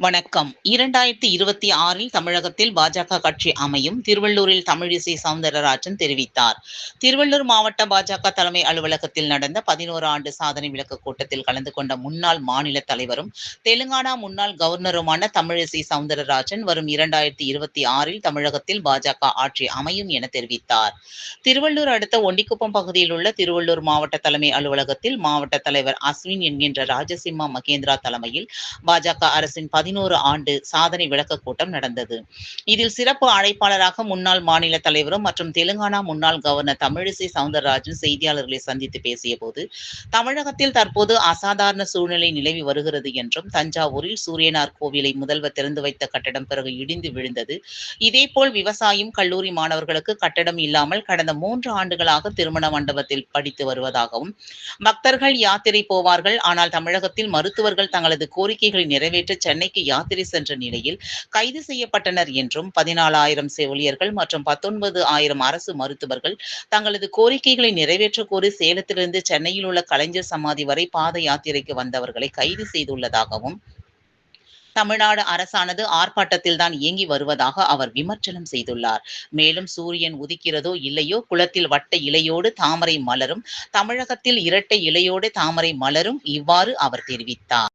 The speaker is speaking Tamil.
வணக்கம். இரண்டாயிரத்தி இருபத்தி ஆறில் தமிழகத்தில் பாஜக கட்சி அமையும் திருவள்ளூரில் தமிழிசை சவுந்தரராஜன் தெரிவித்தார். திருவள்ளூர் மாவட்ட பாஜக தலைமை அலுவலகத்தில் நடந்த பதினோரு ஆண்டு சாதனை விளக்க கூட்டத்தில் கலந்து கொண்ட முன்னாள் மாநில தலைவரும் தெலுங்கானா முன்னாள் கவர்னருமான தமிழிசை சவுந்தரராஜன் வரும் இரண்டாயிரத்தி இருபத்தி ஆறில் தமிழகத்தில் பாஜக ஆட்சி அமையும் என தெரிவித்தார். திருவள்ளூர் அடுத்த ஒண்டிக்குப்பம் பகுதியில் உள்ள திருவள்ளூர் மாவட்ட தலைமை அலுவலகத்தில் மாவட்ட தலைவர் அஸ்வின் என்கின்ற ராஜசிம்மா மகேந்திரா தலைமையில் பாஜக அரசின் பதினோரு பதினோரு ஆண்டு சாதனை விளக்க கூட்டம் நடந்தது. இதில் சிறப்பு அழைப்பாளராக முன்னாள் மாநில தலைவரும் மற்றும் தெலுங்கானா முன்னாள் கவர்னர் தமிழிசை சவுந்தரராஜன் செய்தியாளர்களை சந்தித்து பேசிய போது தமிழகத்தில் தற்போது அசாதாரண சூழ்நிலை நிலவி வருகிறது என்றும் தஞ்சாவூரில் சூரியனார் கோவிலை முதல்வர் திறந்து வைத்த கட்டடம் பிறகு இடிந்து விழுந்தது. இதேபோல் விவசாயம் கல்லூரி மாணவர்களுக்கு கட்டடம் இல்லாமல் கடந்த மூன்று ஆண்டுகளாக திருமண மண்டபத்தில் படித்து வருவதாகவும் பக்தர்கள் யாத்திரை போவார்கள் ஆனால் தமிழகத்தில் மருத்துவர்கள் தங்களது கோரிக்கைகளை நிறைவேற்ற சென்னைக்கு நோக்கி யாத்திரை சென்ற நிலையில் கைது செய்யப்பட்டனர் என்றும் பதினாலாயிரம் செவிலியர்கள் மற்றும் பத்தொன்பது ஆயிரம் அரசு மருத்துவர்கள் தங்களது கோரிக்கைகளை நிறைவேற்ற கோரி சேலத்திலிருந்து சென்னையில் உள்ள கலைஞர் சமாதி வரை பாத யாத்திரைக்கு வந்தவர்களை கைது செய்துள்ளதாகவும் தமிழ்நாடு அரசானது ஆர்ப்பாட்டத்தில் தான் இயங்கி வருவதாக அவர் விமர்சனம் செய்துள்ளார். மேலும் சூரியன் உதிக்கிறதோ இல்லையோ குளத்தில் வட்ட இலையோடு தாமரை மலரும் தமிழகத்தில் இரட்டை இலையோடு தாமரை மலரும் இவ்வாறு அவர் தெரிவித்தார்.